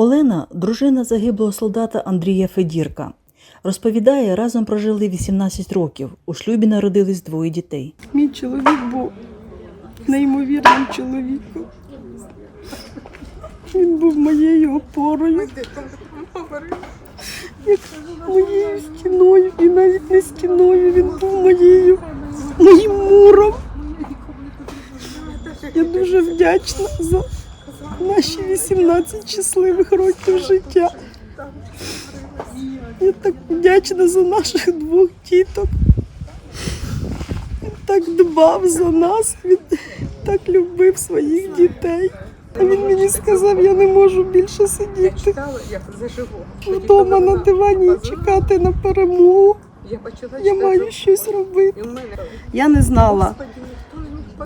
Олена дружина загиблого солдата Андрія Федірка. Розповідає, разом прожили 18 років. У шлюбі народились двоє дітей. Мій чоловік був неймовірним чоловіком. Він був моєю опорою. Як моєю стіною, і навіть не стіною, він був моєю, моїм муром. Я дуже вдячна за наші 18 щасливих років життя. Я так вдячна за наших двох діток. Він так дбав за нас, він так любив своїх дітей. А він мені сказав, я не можу більше сидіти вдома на дивані і чекати на перемогу. Я маю щось робити. Я не знала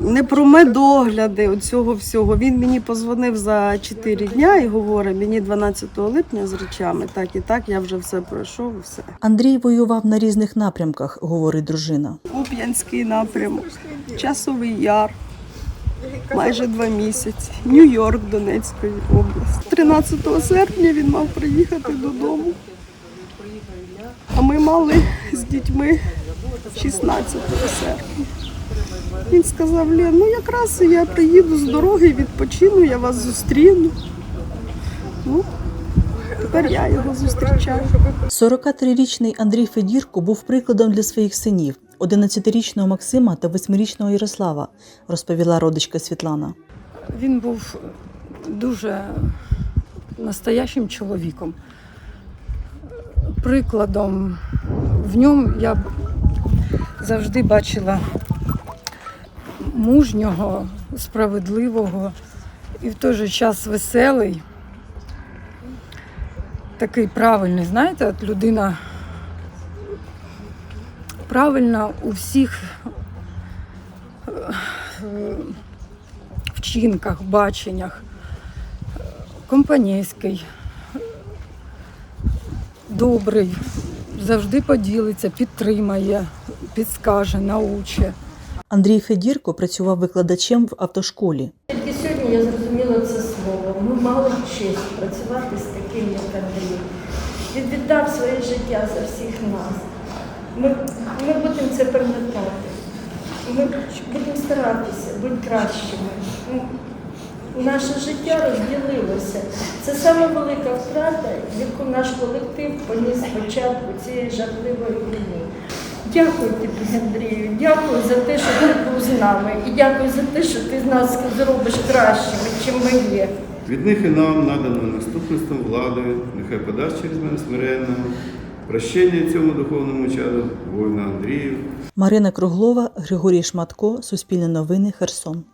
не про медогляди оцього всього. Він мені позвонив за 4 дня і говорить, мені 12 липня з речами, так і так, я вже все пройшов, все. Андрій воював на різних напрямках, говорить дружина. Куп'янський напрямок, Часовий Яр. Майже два місяці. Нью-Йорк Донецької області. 13 серпня він мав приїхати додому. А ми мали з дітьми 16 серпня. Він сказав, Лен, ну якраз я приїду з дороги, відпочину, я вас зустріну. Ну, тепер я його зустрічаю. 43-річний Андрій Федірко був прикладом для своїх синів, 11-річного Максима та 8-річного Ярослава, розповіла родичка Світлана. Він був дуже настоящим чоловіком. Прикладом в ньому я завжди бачила мужнього, справедливого і в той же час веселий, такий правильний, знаєте, от людина правильна у всіх е, вчинках, баченнях, компанійський, добрий, завжди поділиться, підтримає, підскаже, науче. Андрій Федірко працював викладачем в автошколі. Тільки сьогодні я зрозуміла це слово. Ми мали честь працювати з таким, як Андрій. Він віддав своє життя за всіх нас. Ми, ми будемо це пам'ятати. Ми будемо старатися бути кращими. Ну, Наше життя розділилося. Це саме велика втрата, яку наш колектив поніс спочатку цієї жахливої війни. Дякую тобі, Андрію. Дякую за те, що ти був з нами. І дякую за те, що ти з нас зробиш кращими, чим ми є. Від них і нам надано наступництвом владою, нехай подасть через мене смиренно, прощення цьому духовному чаду, воїна Андрію, Марина Круглова, Григорій Шматко, Суспільне новини, Херсон.